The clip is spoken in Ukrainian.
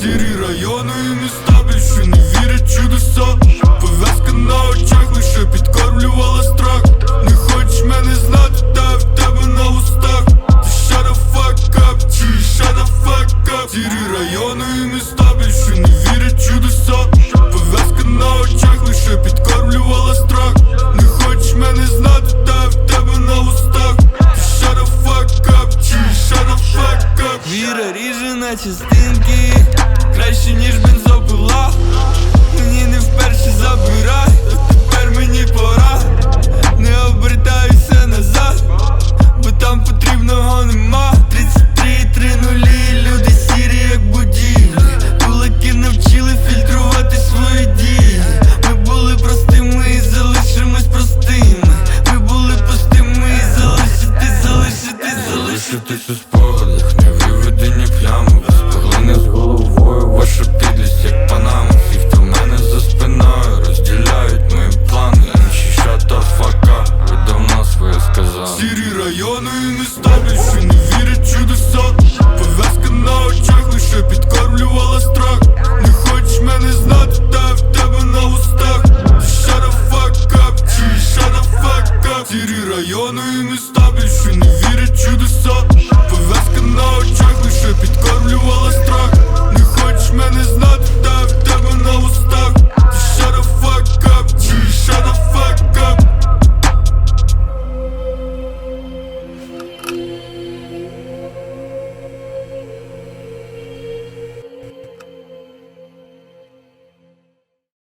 Сірі райони і міста. Більше не вірять чудеса. Пов'язка на очах лише підкормлювала страх. Не хочеш мене знати, та в тебе на устах. Ти shut the fuck up, чи shut the fuck up? Сірі райони і міста. Більше не вірять чудеса. Пов'язка на очах лише підкормлювала страх. Не хочеш мене знати, та в тебе на устах. Ти shut the fuck up, чи shut the fuck Віра ріже на частинки краще, ніж бензопила Мені не вперше забирай, тепер мені пора, не обертаюся назад, бо там потрібного нема. 33, три нулі, люди сірі, як будівлі Кулаки навчили фільтрувати свої дії. Ми були простими і залишимось простими. Ми були пустими і залишитись, залишитись, залишитись у спогадах, не виведені плями, споглини з голови райони і міста більше не вірять чудеса. Пов'язка на очах ну лише підкормлювала страх. Не хочеш мене знати, та в тебе на устах Shut the fuck up, чи shut the fuck up? І міста більше не вірять чудеса.